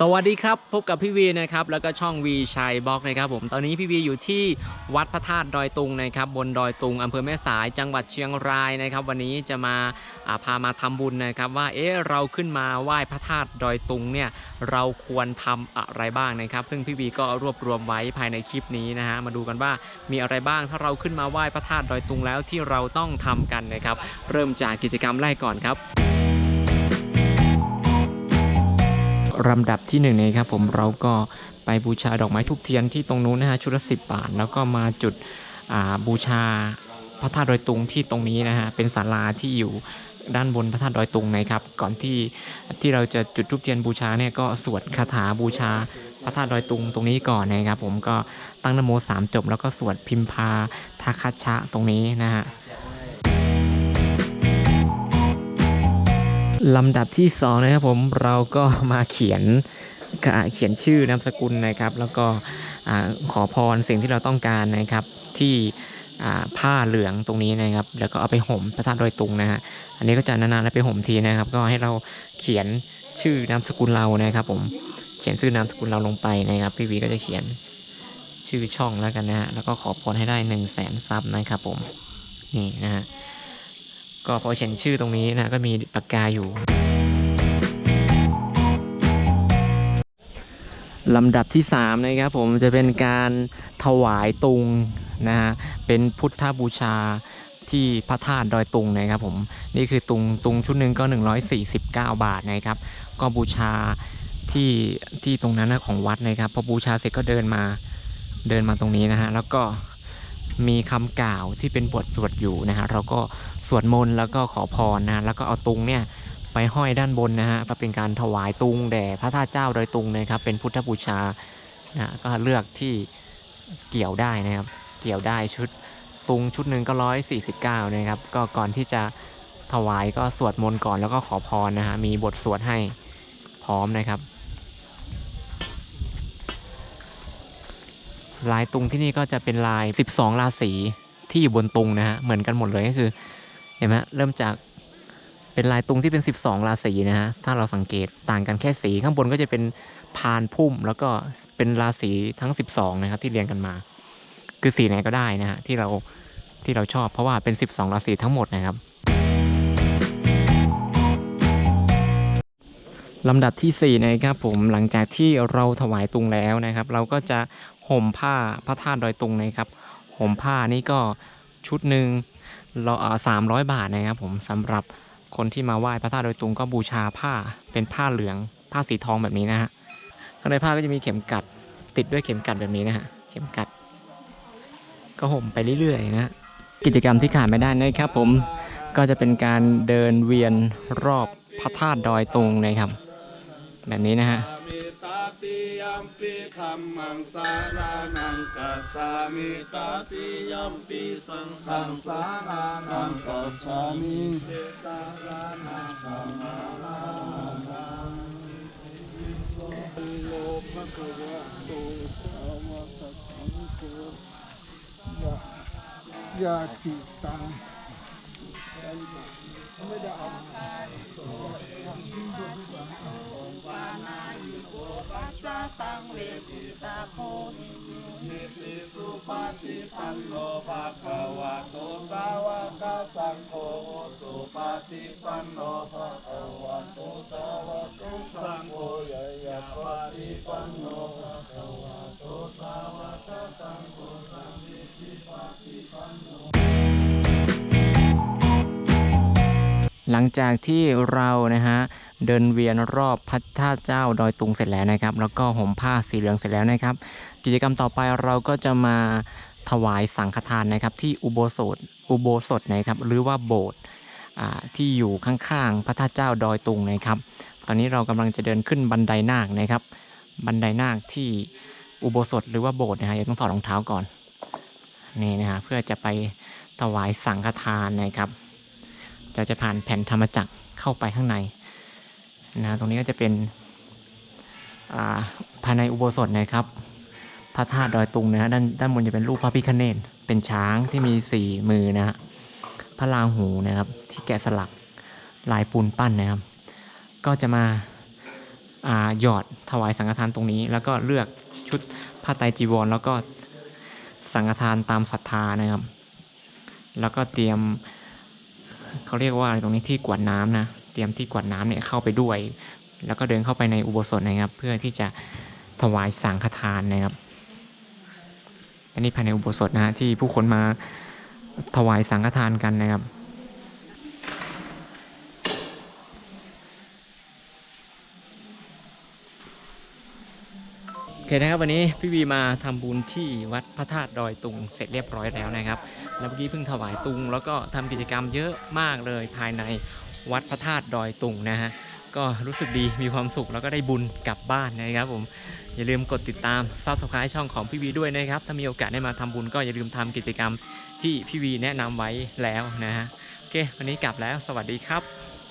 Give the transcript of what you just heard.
สวัสดีครับ พบกับพี่วีนะครับ แล้วก็ช่องวีชัยบล็อกนะครับผม ตอนนี้พี่วีอยู่ที่วัดพระธาตุดอยตุงนะครับ บนดอยตุงอำเภอแม่สายจังหวัดเชียงรายนะครับ วันนี้จะมาาพามาทำบุญนะครับ ว่าเอ๊ะเราขึ้นมาไหว้พระธาตุดอยตุงเนี่ยเราควรทำอะไรบ้างนะครับ ซึ่งพี่วีก็รวบรวมไว้ภายในคลิปนี้นะฮะมาดูกันว่ามีอะไรบ้างถ้าเราขึ้นมาไหว้พระธาตุดอยตุงแล้วที่เราต้องทำกันนะครับ เริ่มจากกิจกรรมแรกก่อนครับ ลำดับที่หนึ่งนะครับผมเราก็ไปบูชาดอกไม้ทุกเทียนที่ตรงนู้นนะฮะชุดละสิบบาท แล้วก็มาจุดบูชาพระธาตุดอยตุงที่ตรงนี้นะฮะเป็นศาลาที่อยู่ด้านบนพระธาตุดอยตุงนะครับ ก่อนที่ที่เราจะจุดทุกเทียนบูชาเนี่ยก็สวดคาถาบูชาพระธาตุดอยตุงตรงนี้ก่อนนะครับ ผมก็ตั้งนโมสามจบแล้วก็สวดพิมพาทาคัชชะตรงนี้นะฮะ ลำดับที่2นะครับผมเราก็มาเขียนเขียนชื่อนามสกุลนะครับ แล้วก็ขอพรสิ่งที่เราต้องการนะครับที่ผ้าเหลืองตรงนี้นะครับ แล้วก็เอาไปห่มพระธาตุดอยตุงนะฮะอันนี้ก็จะนานๆแล้วไปห่มทีนะครับ ก็ให้เราเขียนชื่อนามสกุลเรานะครับผมเขียนชื่อนามสกุลเราลงไปนะครับ พี่วีก็จะเขียนชื่อช่องแล้วกันนะฮะแล้วก็ขอพรให้ได้1นึ่งแสนซับนะครับผมนี่นะฮะ ก็พอเขียนชื่อตรงนี้นะก็มีปากกาอยู่ลำดับที่ 3 นะครับผมจะเป็นการถวายตุงนะฮะเป็นพุทธบูชาที่พระธาตุดอยตุงนะครับผมนี่คือตุงตุงชุดหนึ่งก็ 149 บาทนะครับ ก็บูชาที่ที่ตรงนั้นนะของวัดนะครับพอบูชาเสร็จก็เดินมาเดินมาตรงนี้นะฮะแล้วก็ มีคำกล่าวที่เป็นบทสวดอยู่นะฮะเราก็สวดมนต์แล้วก็ขอพรนะแล้วก็เอาตุงเนี่ยไปห้อยด้านบนนะฮะก็เป็นการถวายตุงแด่พระธาตุเจ้าโดยตุงนะครับ เป็นพุทธบูชานะก็เลือกที่เกี่ยวได้นะครับ เกี่ยวได้ชุดตุงชุดหนึ่งก็ร้อยสี่สิบเก้านะครับ ก็ก่อนที่จะถวายก็สวดมนต์ก่อนแล้วก็ขอพรนะฮะมีบทสวดให้พร้อมนะครับ ลายตุงที่นี่ก็จะเป็นลาย 12 ราศีที่อยู่บนตุงนะฮะเหมือนกันหมดเลยก็คือ เห็นไหมเริ่มจากเป็นลายตุงที่เป็น 12 ราศีนะฮะถ้าเราสังเกตต่างกันแค่สีข้างบนก็จะเป็นพานพุ่ม แล้วก็เป็นราศีทั้ง 12 นะครับที่เรียงกันมา คือสีไหนก็ได้นะฮะที่เราที่เราชอบเพราะว่าเป็น 12 ราศีทั้งหมดนะครับ ลำดับที่4นะครับผมหลังจากที่เราถวายตุงแล้วนะครับ เราก็จะห่มผ้าพระธาตุดอยตุงนะครับห่มผ้านี่ก็ชุดหนึ่งเราสามร้อยบาทนะครับผมสำหรับคนที่มาไหว้พระธาตุดอยตุงก็บูชาผ้าเป็นผ้าเหลืองผ้าสีทองแบบนี้นะฮะข้างในผ้าก็จะมีเข็มกัดติดด้วยเข็มกัดแบบนี้นะฮะเข็มกัด ก็ห่มไปเรื่อยๆนะฮะกิจกรรมที่ขาดไม่ได้นะครับผมก็จะเป็นการเดินเวียนรอบพระธาตุดอยตุงนะครับ แบบนี้นะฮะติยัมปิคัมมังสารานังกัสสามิตาติยัมปิสังฆังสารานังกัสสามิเตสารานังกัมมาลังโลภะคะวะโตสาวกสังโฆยะยาจิตังไม่ได้เอา ตังเวทิตาโพธินิติสุปฏิปันโนภะคะวะโตสาวกสังโฆสุปฏิปันโนภะคะวะโตสาวกสังโฆยะยะปฏิปันโนภะคะวะโตสาวกสังโฆสังฆิปฏิปันโนหลังจากที่เรานะฮะ เดินเวียนรอบพระธาตุเจ้าดอยตุงเสร็จแล้วนะครับ แล้วก็ห่มผ้าสีเหลืองเสร็จแล้วนะครับ กิจกรรมต่อไปเราก็จะมาถวายสังฆทานนะครับ ที่อุโบสถอุโบสถนะครับ หรือว่าโบสถ์ที่อยู่ข้างๆพระธาตุเจ้าดอยตุงนะครับ ตอนนี้เรากำลังจะเดินขึ้นบันไดนาคนะครับ บันไดนาคที่อุโบสถหรือว่าโบสถ์นะฮะยังต้องถอดรองเท้าก่อนนี่นะฮะเพื่อจะไปถวายสังฆทานนะครับ เราจะผ่านแผ่นธรรมจักรเข้าไปข้างใน นะตรงนี้ก็จะเป็นาภายในอุโบสถนะครับพระธาตุดอยตุงนะฮะด้านด้านบนจะเป็นรูปพระพิฆเนศเป็นช้างที่มีสี่มือนะฮะพระราหูนะครับ ที่แกะสลักลายปูนปั้นนะครับ ก็จะมาอาหยอดถวายสังฆทานตรงนี้ แล้วก็เลือกชุดผ้าไตรจีวร แล้วก็สังฆทานตามศรัทธานะครับ แล้วก็เตรียมเขาเรียกว่าตรงนี้ที่กวดน้ำนะ เตรียมที่กวดน้ำเนี่ยเข้าไปด้วย แล้วก็เดินเข้าไปในอุโบสถนะครับ เพื่อที่จะถวายสังฆทานนะครับอันนี้ภายในอุโบสถนะฮะที่ผู้คนมาถวายสังฆทานกันนะครับโอเคนะครับวันนี้พี่วีมาทำบุญที่วัดพระธาตุดอยตุงเสร็จเรียบร้อยแล้วนะครับ แล้วเมื่อกี้เพิ่งถวายตุง แล้วก็ทำกิจกรรมเยอะมากเลยภายใน วัดพระธาตุดอยตุงนะฮะก็รู้สึกดีมีความสุขแล้วก็ได้บุญกลับบ้านนะครับผมอย่าลืมกดติดตามซับสไครต์ช่องของพี่วีด้วยนะครับ ถ้ามีโอกาสได้มาทำบุญก็อย่าลืมทำกิจกรรมที่พี่วีแนะนำไว้แล้วนะฮะโอเค วันนี้กลับแล้วสวัสดีครับ